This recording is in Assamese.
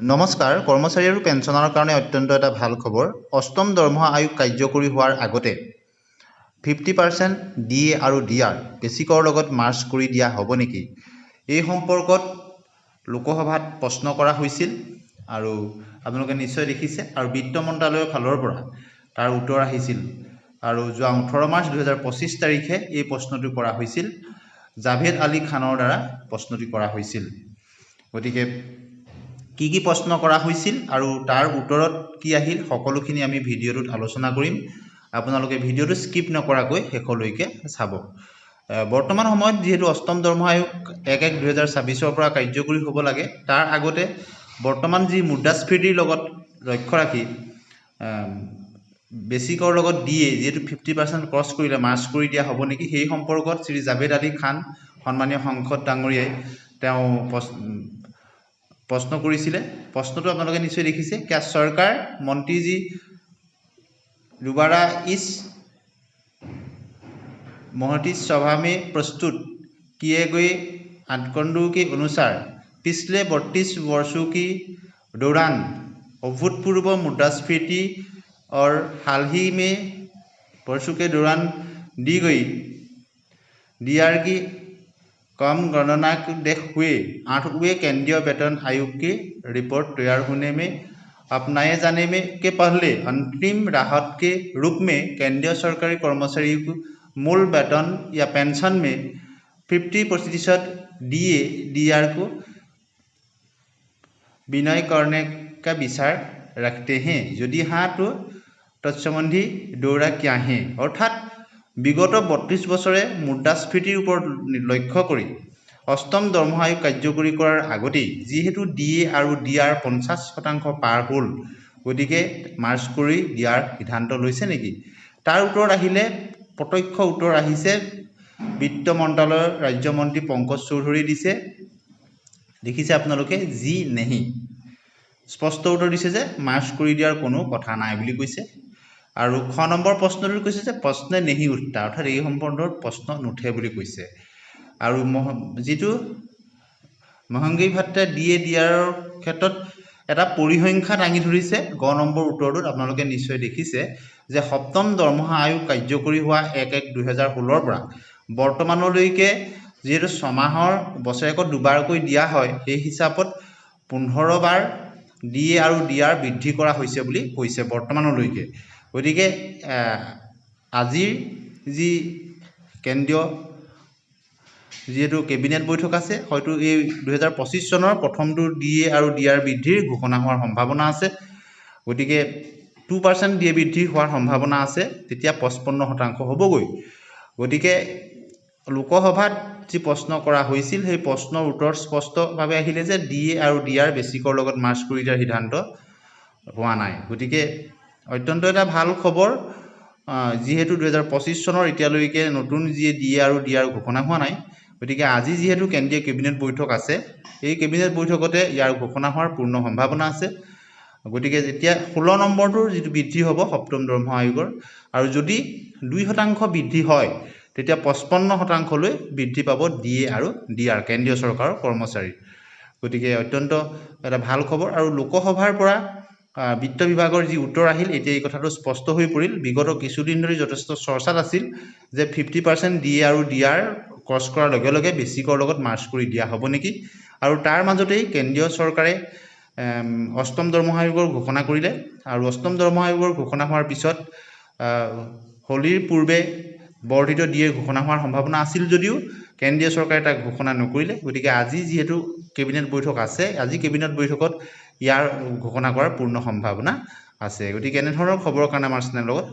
নমস্কাৰ কৰ্মচাৰী আৰু পেঞ্চনাৰৰ কাৰণে অত্যন্ত এটা ভাল খবৰ। অষ্টম দৰমহা আয়োগ কাৰ্যকৰী হোৱাৰ আগতে ফিফটি পাৰ্চেণ্ট ডি এ আৰু ডি আৰ বেচিকৰ লগত মাৰ্চ কৰি দিয়া হ'ব নেকি? এই সম্পৰ্কত লোকসভাত প্ৰশ্ন কৰা হৈছিল আৰু আপোনালোকে নিশ্চয় দেখিছে আৰু বিত্ত মন্ত্ৰালয়ৰ ফালৰ পৰা তাৰ উত্তৰ আহিছিল। আৰু যোৱা ওঠৰ মাৰ্চ দুহেজাৰ পঁচিছ তাৰিখে এই প্ৰশ্নটো কৰা হৈছিল। জাভেদ আলী খানৰ দ্বাৰা প্ৰশ্নটি কৰা হৈছিল। গতিকে কি কি প্ৰশ্ন কৰা হৈছিল আৰু তাৰ উত্তৰত কি আহিল সকলোখিনি আমি ভিডিঅ'টোত আলোচনা কৰিম। আপোনালোকে ভিডিঅ'টো স্কিপ নকৰাকৈ শেষলৈকে চাব। বৰ্তমান সময়ত যিহেতু অষ্টম দৰমহা আয়োগ এক এক দুহেজাৰ ছাব্বিছৰ পৰা কাৰ্যকৰী হ'ব লাগে তাৰ আগতে বৰ্তমান যি মুদ্ৰাস্ফীতিৰ লগত লক্ষ্য ৰাখি বেচিকৰ লগত দিয়ে যিহেতু ফিফটি পাৰ্চেণ্ট ক্ৰছ কৰিলে মাৰ্চ কৰি দিয়া হ'ব নেকি সেই সম্পৰ্কত শ্ৰী জাভেদ আলী খান সন্মানীয় সংসদ ডাঙৰীয়াই তেওঁ প্ৰশ্ন প্ৰশ্ন কৰিছিলে প্ৰশ্নটো আপোনালোকে নিশ্চয় দেখিছে क्या सरकार मंत्री जी दोबारा इस मोहती सभा में प्रस्तुत किए गए आंकड़ों के अनुसार पिछले बत्तीस वर्षों के दौरान अभूतपूर्व मुद्रास्फीति और हाल ही में वर्षों के दौरान दी गई डीआर की कम गणना देख हुए आठ हुए केंद्रीय वेतन आयोग की रिपोर्ट तैयार होने में अपनाए जाने में के पहले अंतिम राहत के रूप में केंद्रीय सरकारी कर्मचारी मूल वेतन या पेंशन में 50 प्रतिशत डी डीआर को विनय करने का विचार रखते हैं यदि हाँ तो तत्सबंधी दौरा क्या है अर्थात বিগত বত্ৰিছ বছৰে মুদ্ৰাস্ফীতিৰ ওপৰত লক্ষ্য কৰি অষ্টম দৰমহা আয়োগ কাৰ্যকৰী কৰাৰ আগতেই যিহেতু ডি এ আৰু ডি আৰ পঞ্চাছ শতাংশ পাৰ হ'ল গতিকে মাৰ্চ কৰি দিয়াৰ সিদ্ধান্ত লৈছে নেকি? তাৰ উত্তৰত আহিলে প্ৰত্যক্ষ উত্তৰ আহিছে বিত্ত মন্ত্ৰালয়ৰ ৰাজ্যমন্ত্ৰী পংকজ চৌধুৰী দিছে। দেখিছে আপোনালোকে যি নেহি। স্পষ্ট উত্তৰ দিছে যে মাৰ্চ কৰি দিয়াৰ কোনো কথা নাই বুলি কৈছে। আৰু খ নম্বৰ প্ৰশ্নটোত কৈছে যে প্ৰশ্নে নেহি উঠতা অৰ্থাৎ এই সম্পৰ্কত প্ৰশ্ন নুঠে বুলি কৈছে। আৰু মহ যিটো মহংগী ভাত্তা দিয়ে দিয়াৰ ক্ষেত্ৰত এটা পৰিসংখ্যা দাঙি ধৰিছে গ নম্বৰ উত্তৰটোত আপোনালোকে নিশ্চয় দেখিছে যে সপ্তম দৰমহা আয়োগ কাৰ্যকৰী হোৱা এক এক দুহেজাৰ ষোল্লৰ পৰা। বৰ্তমানলৈকে যিহেতু ছমাহৰ বছৰেকত দুবাৰকৈ দিয়া হয় সেই হিচাপত পোন্ধৰ বাৰ ডি এ আৰু ডি আৰ বৃদ্ধি কৰা হৈছে বুলি কৈছে বৰ্তমানলৈকে। গতিকে আজিৰ যি কেন্দ্ৰীয় যিহেতু কেবিনেট বৈঠক আছে হয়তো এই দুহেজাৰ পঁচিছ চনৰ প্ৰথমটো ডি এ আৰু ডি আৰ বৃদ্ধিৰ ঘোষণা হোৱাৰ সম্ভাৱনা আছে। গতিকে টু পাৰ্চেণ্ট ডি এ বৃদ্ধি হোৱাৰ সম্ভাৱনা আছে তেতিয়া পঁচপন্ন শতাংশ হ'বগৈ। গতিকে লোকসভাত যি প্ৰশ্ন কৰা হৈছিল সেই প্ৰশ্নৰ উত্তৰত স্পষ্টভাৱে আহিলে যে ডি এ আৰু ডি আৰ বেচিকৰ লগত মাৰ্চ কৰি দিয়াৰ সিদ্ধান্ত হোৱা নাই। গতিকে অত্যন্ত এটা ভাল খবৰ। যিহেতু দুহেজাৰ পঁচিছ চনৰ এতিয়ালৈকে নতুন যি ডি এ আৰু ডি আৰ ঘোষণা হোৱা নাই গতিকে আজি যিহেতু কেন্দ্ৰীয় কেবিনেট বৈঠক আছে এই কেবিনেট বৈঠকতে ইয়াৰ ঘোষণা হোৱাৰ পূৰ্ণ সম্ভাৱনা আছে। গতিকে যেতিয়া ষোল্ল নম্বৰটোৰ যিটো বৃদ্ধি হ'ব সপ্তম দৰমহা আয়োগৰ আৰু যদি দুই শতাংশ বৃদ্ধি হয় তেতিয়া পঁচপন্ন শতাংশলৈ বৃদ্ধি পাব ডি এ আৰু ডি আৰ কেন্দ্ৰীয় চৰকাৰৰ কৰ্মচাৰী গতিকে অত্যন্ত এটা ভাল খবৰ আৰু লোকসভাৰ পৰা বিত্ত বিভাগৰ যি উত্তৰ আহিল এতিয়া এই কথাটো স্পষ্ট হৈ পৰিল। বিগত কিছুদিন ধৰি যথেষ্ট চৰ্চাত আছিল যে ফিফটি পাৰ্চেণ্ট ডি এ আৰু ডি আৰ ক্ৰছ কৰাৰ লগে লগে বেচিকৰ লগত মাৰ্চ কৰি দিয়া হ'ব নেকি? আৰু তাৰ মাজতেই কেন্দ্ৰীয় চৰকাৰে অষ্টম দৰমহা আয়োগৰ ঘোষণা কৰিলে। আৰু অষ্টম দৰমহা আয়োগৰ ঘোষণা হোৱাৰ পিছত হোলীৰ পূৰ্বে বৰ্ধিত দিয়ে ঘোষণা হোৱাৰ সম্ভাৱনা আছিল যদিও কেন্দ্ৰীয় চৰকাৰে তাক ঘোষণা নকৰিলে। গতিকে আজি যিহেতু কেবিনেট বৈঠক আছে আজি কেবিনেট বৈঠকত ইয়াৰ ঘোষণা কৰাৰ পূৰ্ণ সম্ভাৱনা আছে। গতিকে এনেধৰণৰ খবৰৰ কাৰণে আমাৰ চেনেলৰ লগত